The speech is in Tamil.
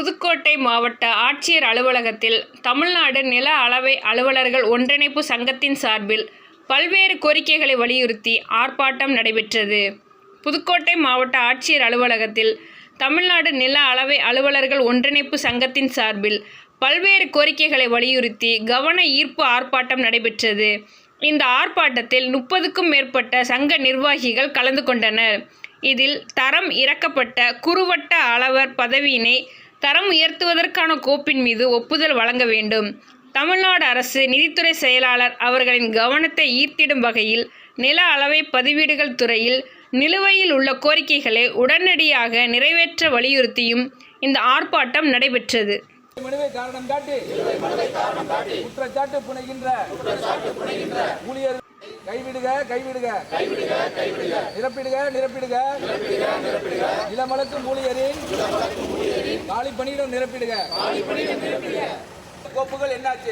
புதுக்கோட்டை மாவட்ட ஆட்சியர் அலுவலகத்தில் தமிழ்நாடு நில அளவை அலுவலர்கள் ஒன்றிணைப்பு சங்கத்தின் சார்பில் பல்வேறு கோரிக்கைகளை வலியுறுத்தி ஆர்ப்பாட்டம் நடைபெற்றது. புதுக்கோட்டை மாவட்ட ஆட்சியர் அலுவலகத்தில் தமிழ்நாடு நில அளவை அலுவலர்கள் ஒன்றிணைப்பு சங்கத்தின் சார்பில் பல்வேறு கோரிக்கைகளை வலியுறுத்தி கவன ஈர்ப்பு ஆர்ப்பாட்டம் நடைபெற்றது. இந்த ஆர்ப்பாட்டத்தில் முப்பதுக்கும் மேற்பட்ட சங்க நிர்வாகிகள் கலந்து கொண்டனர். இதில் தரம் இறக்கப்பட்ட குறுவட்ட அளவர் பதவியினை தரம் உயர்த்துவதற்கான கோப்பின் மீது ஒப்புதல் வழங்க வேண்டும். தமிழ்நாடு அரசு நிதித்துறை செயலாளர் அவர்களின் கவனத்தை ஈர்த்திடும் வகையில் நில அளவை பதிவீடுகள் துறையில் நிலுவையில் உள்ள கோரிக்கைகளை உடனடியாக நிறைவேற்ற வலியுறுத்தியும் இந்த ஆர்ப்பாட்டம் நடைபெற்றது. மனுவை காரணம் காட்டி குற்றச்சாட்டு புனைகின்ற கைவிடுக கைவிடுக. நிரப்பிடுக நிரப்பிடுக. நிலமளக்கும் ஊழியரின் காலி பணியிடம் நிரப்பிடுக. கோப்புகள் என்னாச்சு?